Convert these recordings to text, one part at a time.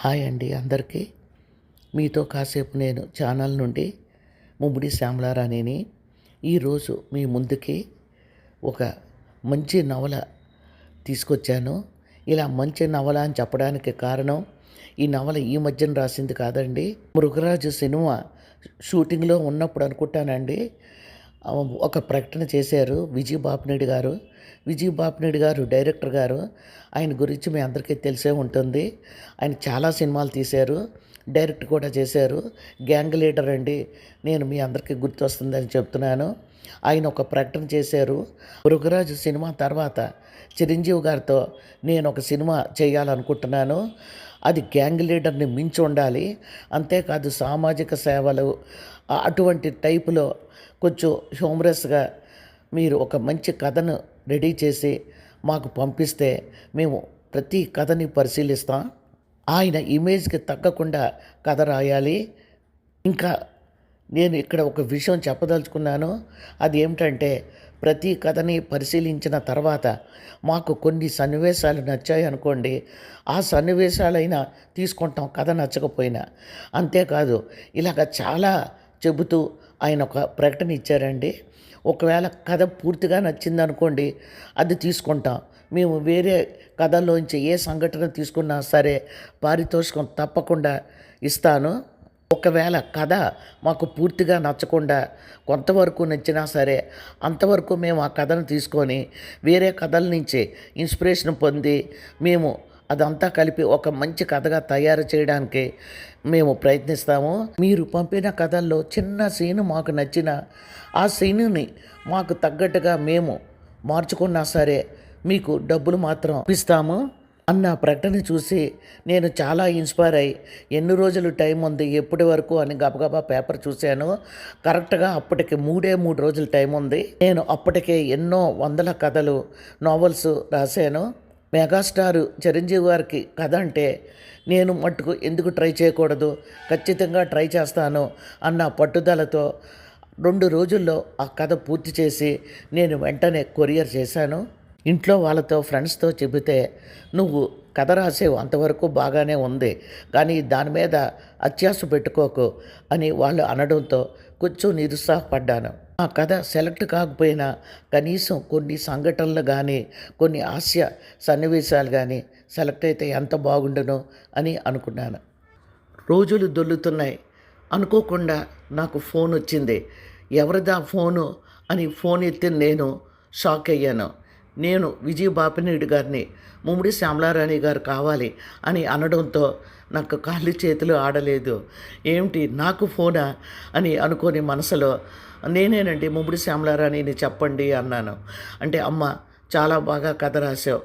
Hi అండి అందరికీ. మీతో కాసేపు నేను ఛానల్ నుండి ముమ్మిడి శ్యామలారాణిని ఈరోజు మీ ముందుకి ఒక మంచి నవల తీసుకొచ్చాను. ఇలా మంచి నవల అని చెప్పడానికి కారణం ఈ నవల ఈ మధ్యన రాసింది కాదండి. మృగరాజు సినిమా షూటింగ్లో ఉన్నప్పుడు అనుకుంటానండి. ఒక ప్రకటన చేశారు విజయ్ బాపినేడు గారు. విజయ్ బాపినేడు గారు డైరెక్టర్ గారు. ఆయన గురించి మీ అందరికీ తెలిసే ఉంటుంది. ఆయన చాలా సినిమాలు తీశారు. డైరెక్ట్ కూడా చేశారు. గ్యాంగ్ లీడర్ అండి. నేను మీ అందరికీ గుర్తొస్తుందని చెప్తున్నాను. ఆయన ఒక ప్రకటన చేశారు. మృగరాజు సినిమా తర్వాత చిరంజీవి గారితో నేను ఒక సినిమా చేయాలనుకుంటున్నాను. అది గ్యాంగ్ లీడర్ని మించి ఉండాలి. అంతేకాదు సామాజిక సేవలు అటువంటి టైపులో కొంచెం హ్యూమరస్గా మీరు ఒక మంచి కథను రెడీ చేసి మాకు పంపిస్తే మేము ప్రతి కథని పరిశీలిస్తాం. ఆయన ఇమేజ్కి తగ్గకుండా కథ రాయాలి. ఇంకా నేను ఇక్కడ ఒక విషయం చెప్పదలుచుకున్నాను. అది ఏమిటంటే ప్రతి కథని పరిశీలించిన తర్వాత మాకు కొన్ని సన్నివేశాలు నచ్చాయి అనుకోండి. ఆ సన్నివేశాలైనా తీసుకుంటాం కథ నచ్చకపోయినా. అంతేకాదు ఇలాగ చాలా చెబుతూ ఆయన ఒక ప్రకటన ఇచ్చారండి. ఒకవేళ కథ పూర్తిగా నచ్చింది అనుకోండి అది తీసుకుంటాం. మేము వేరే కథలోంచి ఏ సంఘటన తీసుకున్నా సరే పారితోషికం తప్పకుండా ఇస్తాను. ఒకవేళ కథ మాకు పూర్తిగా నచ్చకుండా కొంతవరకు నచ్చినా సరే అంతవరకు మేము ఆ కథను తీసుకొని వేరే కథల నుంచి ఇన్స్పిరేషన్ పొంది మేము అదంతా కలిపి ఒక మంచి కథగా తయారు చేయడానికి మేము ప్రయత్నిస్తాము. మీరు పంపిన కథల్లో చిన్న సీను మాకు నచ్చిన ఆ సీనుని మాకు తగ్గట్టుగా మేము మార్చుకున్నా సరే మీకు డబ్బులు మాత్రం ఇస్తాము. అన్న ప్రకటన చూసి నేను చాలా ఇన్స్పైర్ అయ్యి ఎన్ని రోజులు టైం ఉంది ఎప్పటి వరకు అని గబగబా పేపర్ చూశాను. కరెక్ట్గా అప్పటికి మూడే మూడు రోజులు టైం ఉంది. నేను అప్పటికే ఎన్నో వందల కథలు నావల్స్ రాశాను. మెగాస్టార్ చిరంజీవి గారికి కథ అంటే నేను మట్టుకు ఎందుకు ట్రై చేయకూడదు ఖచ్చితంగా ట్రై చేస్తాను అన్న పట్టుదలతో రెండు రోజుల్లో ఆ కథ పూర్తి చేసి నేను వెంటనే కొరియర్ చేశాను. ఇంట్లో వాళ్ళతో ఫ్రెండ్స్తో చెబితే నువ్వు కథ రాసేవు అంతవరకు బాగానే ఉంది. కానీ దాని మీద అత్యాస పెట్టుకోకు అని వాళ్ళు అనడంతో కొంచెం నిరుత్సాహపడ్డాను. ఆ కథ సెలెక్ట్ కాకపోయినా కనీసం కొన్ని సంఘటనలు కానీ కొన్ని హాస్య సన్నివేశాలు కానీ సెలెక్ట్ అయితే ఎంత బాగుండును అని అనుకున్నాను. రోజులు దొల్లుతున్నాయి. అనుకోకుండా నాకు ఫోన్ వచ్చింది ఎవరిదా ఫోను? అని ఫోన్ ఎత్తి నేను షాక్ అయ్యాను. నేను విజయ్ బాపినేడు గారిని ముమ్మిడి శ్యామలారాణి గారు కావాలి అని అనడంతో నాకు కాళ్ళు చేతులు ఆడలేదు. ఏమిటి? నాకు ఫోనా? అని అనుకోని మనసులో నేనేనండి ముమ్మిడి శ్యామలారాణిని చెప్పండి అన్నాను. అంటే అమ్మ చాలా బాగా కథ రాసావు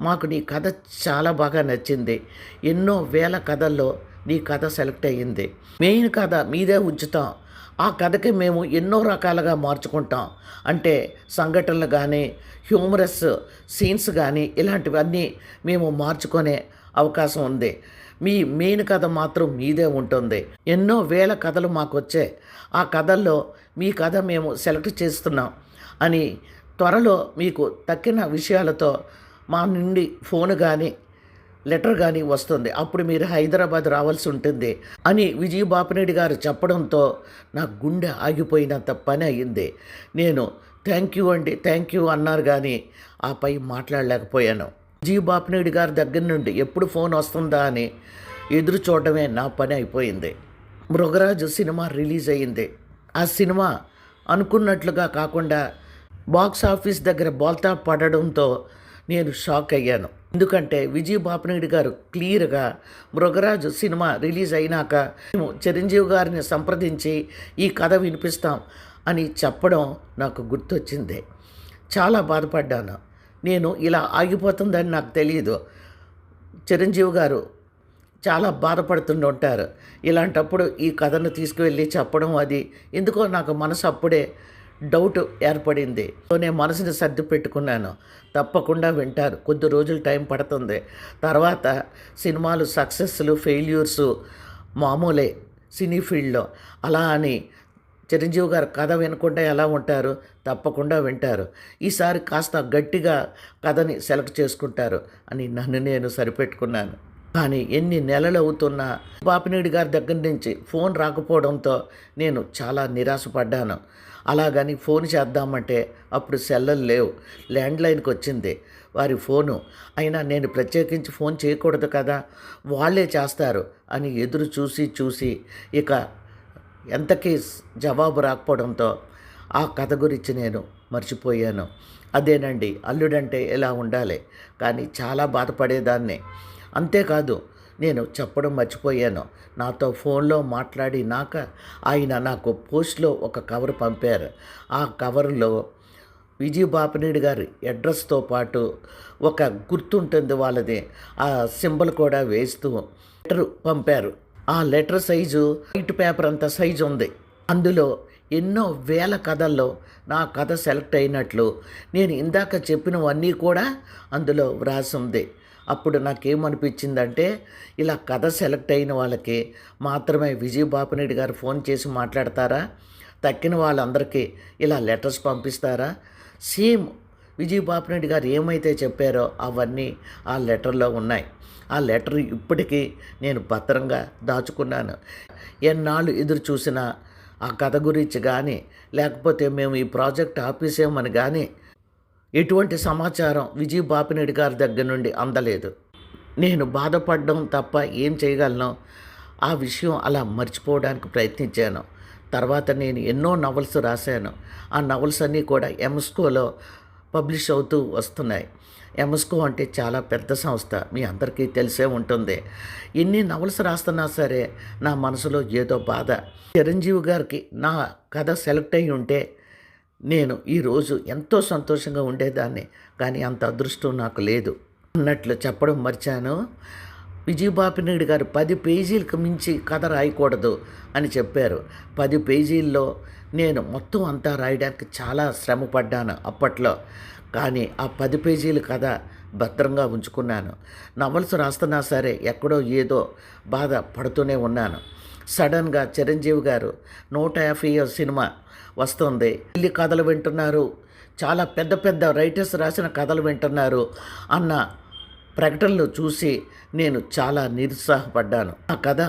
మాకు నీ కథ చాలా బాగా నచ్చింది. ఎన్నో వేల కథల్లో నీ కథ సెలెక్ట్ అయ్యింది. మెయిన్ కథ మీదే ఉంచుతాం. ఆ కథకి మేము ఎన్నో రకాలుగా మార్చుకుంటాం. అంటే సంఘటనలు కానీ హ్యూమరస్ సీన్స్ కానీ ఇలాంటివన్నీ మేము మార్చుకునే అవకాశం ఉంది. మీ మెయిన్ కథ మాత్రం మీదే ఉంటుంది. ఎన్నో వేల కథలు మాకు వచ్చాయి. ఆ కథల్లో మీ కథ మేము సెలెక్ట్ చేస్తున్నాం అని త్వరలో మీకు తక్కిన విషయాలతో మా నుండి ఫోన్ కానీ లెటర్ కానీ వస్తుంది. అప్పుడు మీరు హైదరాబాద్ రావాల్సి ఉంటుంది అని విజయ్ బాపినేడి గారు చెప్పడంతో నా గుండె ఆగిపోయినంత పని అయింది నేను థ్యాంక్ యూ అండి థ్యాంక్ యూ అన్నారు కానీ ఆపై మాట్లాడలేకపోయాను. విజయ్ బాపినేడి గారి దగ్గర నుండి ఎప్పుడు ఫోన్ వస్తుందా అని ఎదురు చూడటమే నా పని అయిపోయింది. మృగరాజు సినిమా రిలీజ్ అయ్యింది. ఆ సినిమా అనుకున్నట్లుగా కాకుండా బాక్స్ ఆఫీస్ దగ్గర బోల్తా పడడంతో నేను షాక్ అయ్యాను. ఎందుకంటే విజయ్ బాపినేడు గారు క్లియర్గా మృగరాజు సినిమా రిలీజ్ అయినాక మేము చిరంజీవి గారిని సంప్రదించి ఈ కథ వినిపిస్తాం అని చెప్పడం నాకు గుర్తొచ్చింది. చాలా బాధపడ్డాను. నేను ఇలా ఆగిపోతుందని నాకు తెలియదు చిరంజీవి గారు చాలా బాధపడుతుండి ఉంటారు. ఇలాంటప్పుడు ఈ కథను తీసుకువెళ్ళి చెప్పడం అది. ఎందుకో నాకు మనసు అప్పుడే డౌట్ ఏర్పడింది. సో నేను మనసుని సర్ది పెట్టుకున్నాను. తప్పకుండా వింటారు. కొద్ది రోజులు టైం పడుతుంది. తర్వాత సినిమాలు సక్సెస్లు ఫెయిల్యూర్స్ మామూలే సినీ ఫీల్డ్లో. అలా అని చిరంజీవి గారు కథ వినకుండా ఎలా ఉంటారు? తప్పకుండా వింటారు. ఈసారి కాస్త గట్టిగా కథని సెలెక్ట్ చేసుకుంటారు అని నన్ను నేను సరిపెట్టుకున్నాను. కానీ ఎన్ని నెలలు అవుతున్నా బాపినేడు గారి దగ్గర నుంచి ఫోన్ రాకపోవడంతో నేను చాలా నిరాశపడ్డాను. అలాగని ఫోన్ చేద్దామంటే అప్పుడు సెల్లలు లేవు. ల్యాండ్లైన్కి వచ్చింది. వారి ఫోను. అయినా నేను ప్రత్యేకించి ఫోన్ చేయకూడదు కదా? వాళ్ళే చేస్తారు అని ఎదురు చూసి చూసి ఇక ఎంతకీ జవాబు రాకపోవడంతో ఆ కథ గురించి నేను మర్చిపోయాను. అదేనండి అల్లుడంటే ఎలా ఉండాలి. కానీ చాలా బాధపడేదాన్ని. అంతేకాదు నేను చెప్పడం మర్చిపోయాను. నాతో ఫోన్లో మాట్లాడినాక ఆయన నాకు పోస్ట్లో ఒక కవర్ పంపారు. ఆ కవర్లో విజయ్ బాపినేడు గారి అడ్రస్తో పాటు ఒక గుర్తుంటుంది వాళ్ళది. ఆ సింబల్ కూడా వేస్తూ లెటర్ పంపారు. ఆ లెటర్ సైజు వైట్ పేపర్ అంత సైజు ఉంది. అందులో ఎన్నో వేల కథల్లో నా కథ సెలెక్ట్ అయినట్లు నేను ఇందాక చెప్పినవన్నీ కూడా అందులో వ్రాసి ఉంది అప్పుడు నాకేమనిపించిందంటే ఇలా కథ సెలెక్ట్ అయిన వాళ్ళకి మాత్రమే విజయ్ బాపినేడు గారు ఫోన్ చేసి మాట్లాడతారా? తక్కిన వాళ్ళందరికీ ఇలా లెటర్స్ పంపిస్తారా? సేమ్ విజయ్ బాపినేడు గారు ఏమైతే చెప్పారో అవన్నీ ఆ లెటర్లో ఉన్నాయి. ఆ లెటర్ ఇప్పటికీ నేను భద్రంగా దాచుకున్నాను. ఎన్నాళ్ళు ఎదురు చూసినా ఆ కథ గురించి కానీ లేకపోతే మేము ఈ ప్రాజెక్ట్ ఆపేసామని కానీ ఎటువంటి సమాచారం విజయ్ బాపినేడు గారి దగ్గర నుండి అందలేదు. నేను బాధపడడం తప్ప ఏం చేయగలను? ఆ విషయం అలా మర్చిపోవడానికి ప్రయత్నించాను. తర్వాత నేను ఎన్నో నవల్స్ రాశాను. ఆ నవల్స్ అన్నీ కూడా ఎంస్కోలో పబ్లిష్ అవుతూ వస్తున్నాయి. ఎంఎస్కో అంటే చాలా పెద్ద సంస్థ. మీ అందరికీ తెలిసే ఉంటుంది. ఎన్ని నవల్స్ రాస్తున్నా సరే నా మనసులో ఏదో బాధ. చిరంజీవి గారికి నా కథ సెలెక్ట్ అయి ఉంటే నేను ఈరోజు ఎంతో సంతోషంగా ఉండేదాన్ని. కానీ అంత అదృష్టం నాకు లేదు. అన్నట్లు చెప్పడం మర్చాను. విజయబాపినాయుడు గారు పది పేజీలకు మించి కథ రాయకూడదు అని చెప్పారు. పది పేజీల్లో నేను మొత్తం అంతా రాయడానికి చాలా శ్రమ పడ్డాను అప్పట్లో. కానీ ఆ పది పేజీల కథ భద్రంగా ఉంచుకున్నాను. నవల్స్ రాస్తున్నా సరే ఎక్కడో ఏదో బాధ పడుతూనే ఉన్నాను. సడన్గా చిరంజీవి గారు నూట యాభై సినిమా వస్తుంది. ఇల్లి కథలు వింటున్నారు. చాలా పెద్ద పెద్ద రైటర్స్ రాసిన కథలు వింటున్నారు అన్న ప్రకటనలు చూసి నేను చాలా నిరుత్సాహపడ్డాను. ఆ కథ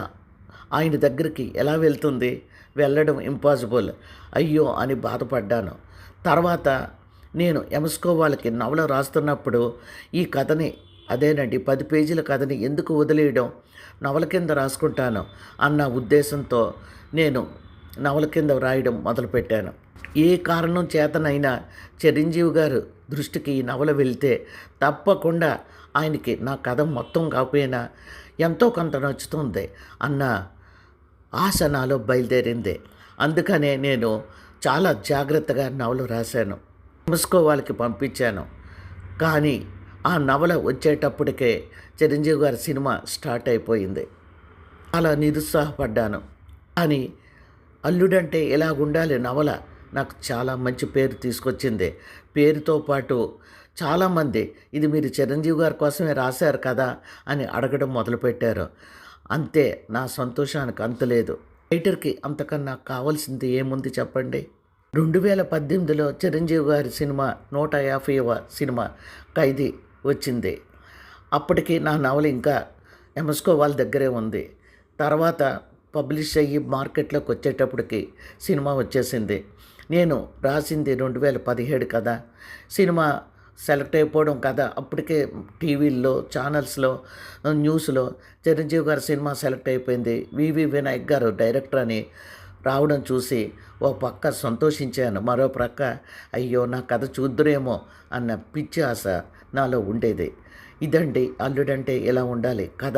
ఆయన దగ్గరికి ఎలా వెళ్తుంది? వెళ్ళడం ఇంపాసిబుల్ అయ్యో అని బాధపడ్డాను. తర్వాత నేను ఎంస్కో వాళ్ళకి నవల రాస్తున్నప్పుడు ఈ కథని అదేనండి పది పేజీల కథని ఎందుకు వదిలేయడం? నవల కింద రాసుకుంటాను అన్న ఉద్దేశంతో నేను నవల కింద వ్రాయడం మొదలుపెట్టాను. ఏ కారణం చేతనైనా చిరంజీవి గారు దృష్టికి ఈ నవల వెళ్తే తప్పకుండా ఆయనకి నా కథ మొత్తం కాకపోయినా ఎంతో కొంత నచ్చుతుంది అన్న ఆశ నాలో బయలుదేరింది. అందుకనే నేను చాలా జాగ్రత్తగా నవలు రాశాను. మస్కో వాళ్ళకి పంపించాను. కానీ ఆ నవల వచ్చేటప్పటికే చిరంజీవి గారి సినిమా స్టార్ట్ అయిపోయింది. అలా నిరుత్సాహపడ్డాను. కానీ అల్లుడంటే ఎలా ఉండాలి నవల. నాకు చాలా మంచి పేరు తీసుకొచ్చింది. పేరుతో పాటు చాలామంది ఇది మీరు చిరంజీవి గారి కోసమే రాశారు కదా అని అడగడం మొదలుపెట్టారు. అంతే నా సంతోషానికి అంతులేదు రైటర్కి అంతకన్నా కావాల్సింది ఏముంది చెప్పండి? రెండు వేల పద్దెనిమిదిలో చిరంజీవి గారి సినిమా నూట యాభైవ సినిమా ఖైదీ వచ్చింది. అప్పటికి నా నవల ఇంకా ఎమస్కో వాళ్ళ దగ్గరే ఉంది. తర్వాత పబ్లిష్ అయ్యి మార్కెట్లోకి వచ్చేటప్పటికి సినిమా వచ్చేసింది. నేను రాసింది రెండు వేల పదిహేడు కదా. సినిమా సెలెక్ట్ అయిపోవడం కదా అప్పటికే టీవీల్లో ఛానల్స్లో న్యూస్లో చిరంజీవి గారి సినిమా సెలెక్ట్ అయిపోయింది. వివి వినాయక్ గారు డైరెక్టర్ అని రావడం చూసి ఓ పక్క సంతోషించాను. మరో ప్రక్క అయ్యో నా కథ చూద్దురేమో అన్న పిచ్చి ఆశ నాలో ఉండేది. ఇదండి అల్లుడంటే ఎలా ఉండాలి? కథ.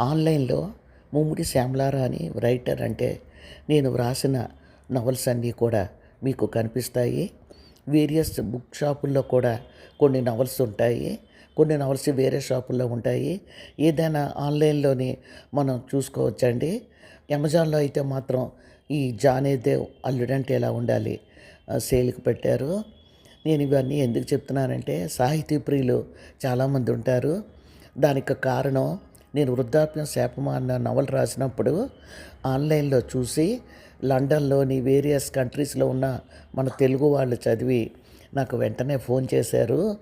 ఆన్లైన్లో ముమ్మిడి శ్యామలారా అని రైటర్ అంటే నేను వ్రాసిన నవల్స్ అన్నీ కూడా మీకు కనిపిస్తాయి. వేరియస్ బుక్ షాపుల్లో కూడా కొన్ని నవల్స్ ఉంటాయి. కొన్ని నవల్స్ వేరే షాపుల్లో ఉంటాయి. ఏదైనా ఆన్లైన్లోని మనం చూసుకోవచ్చండి. అమెజాన్లో అయితే మాత్రం ఈ జానేదేవ్ అల్లుడంటే ఎలా ఉండాలి సేల్కి పెట్టారు. నేను ఇవన్నీ ఎందుకు చెప్తున్నానంటే సాహితీ ప్రియులు చాలామంది ఉంటారు. దానికి కారణం నేను వృద్ధాప్యం శాపమా అన్న నవల రాసినప్పుడు ఆన్లైన్లో చూసి లండన్లోని వేరియస్ కంట్రీస్లో ఉన్న మన తెలుగు వాళ్ళు చదివి నాకు వెంటనే ఫోన్ చేశారు.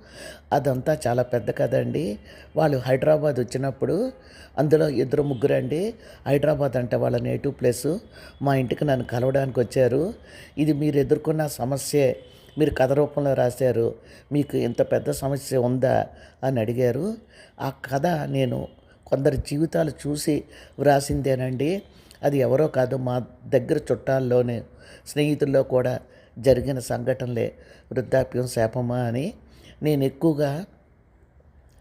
అదంతా చాలా పెద్ద కథ అండి. వాళ్ళు హైదరాబాద్ వచ్చినప్పుడు అందులో ఇద్దరు ముగ్గురు అండి. హైదరాబాద్ అంటే వాళ్ళ నేటివ్ ప్లేస్. మా ఇంటికి నన్ను కలవడానికి వచ్చారు. ఇది మీరు ఎదుర్కొన్న సమస్యే. మీరు కథ రూపంలో రాశారు. మీకు ఇంత పెద్ద సమస్య ఉందా? అని అడిగారు. ఆ కథ నేను కొందరి జీవితాలు చూసి వ్రాసిందేనండి. అది ఎవరో కాదు మా దగ్గర చుట్టాల్లోనే స్నేహితుల్లో కూడా జరిగిన సంఘటనలే. వృద్ధాప్యం శాపమా అని నేను ఎక్కువగా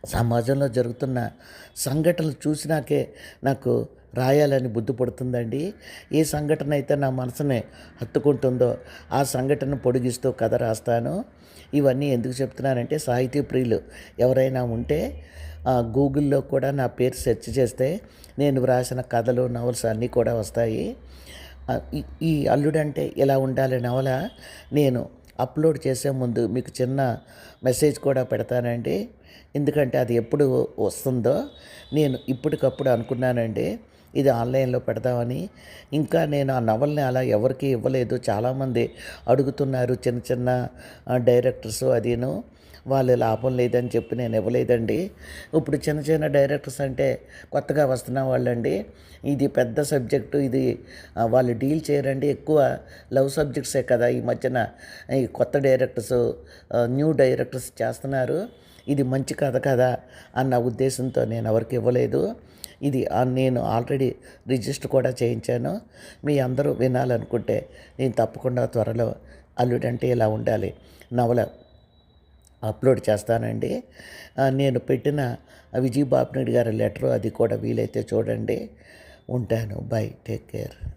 సమాజంలో జరుగుతున్న సంఘటనలు చూసినాకే నాకు రాయాలని బుద్ధి పడుతుందండి. ఏ సంఘటన అయితే నా మనసుని హత్తుకుంటుందో ఆ సంఘటన పొడిగిస్తూ కథ రాస్తాను. ఇవన్నీ ఎందుకు చెప్తున్నానంటే సాహితీ ప్రియులు ఎవరైనా ఉంటే గూగుల్లో కూడా నా పేరు సెర్చ్ చేస్తే నేను వ్రాసిన కథలు నవల్స్ అన్నీ కూడా వస్తాయి. ఈ అల్లుడంటే ఇలా ఉండాలి నవల నేను అప్లోడ్ చేసే ముందు మీకు చిన్న మెసేజ్ కూడా పెడతానండి. ఎందుకంటే అది ఎప్పుడు వస్తుందో నేను ఇప్పటికప్పుడు అనుకున్నానండి. ఇది ఆన్లైన్లో పెడదామని. ఇంకా నేను ఆ నవల్ని అలా ఎవరికి ఇవ్వలేదు. చాలామంది అడుగుతున్నారు చిన్న చిన్న డైరెక్టర్స్ అదిను. వాళ్ళు లాభం లేదని చెప్పి నేను ఇవ్వలేదండి. ఇప్పుడు చిన్న చిన్న డైరెక్టర్స్ అంటే కొత్తగా వస్తున్న వాళ్ళండి. ఇది పెద్ద సబ్జెక్టు ఇది వాళ్ళు డీల్ చేయరండి. ఎక్కువ లవ్ సబ్జెక్ట్సే కదా ఈ మధ్యన ఈ కొత్త డైరెక్టర్స్ న్యూ డైరెక్టర్స్ చేస్తున్నారు. ఇది మంచి కథ కదా అన్న ఉద్దేశంతో నేను ఎవరికి ఇవ్వలేదు. ఇది నేను ఆల్రెడీ రిజిస్టర్ కూడా చేయించాను. మీ అందరూ వినాలనుకుంటే నేను తప్పకుండా త్వరలో అల్లుడంటే ఇలా ఉండాలి. నవల అప్లోడ్ చేస్తానండి. నేను పెట్టిన విజయ్ బాబునాయుడు గారి లెటర్ అది కూడా వీలైతే చూడండి. ఉంటాను. బై. Take care.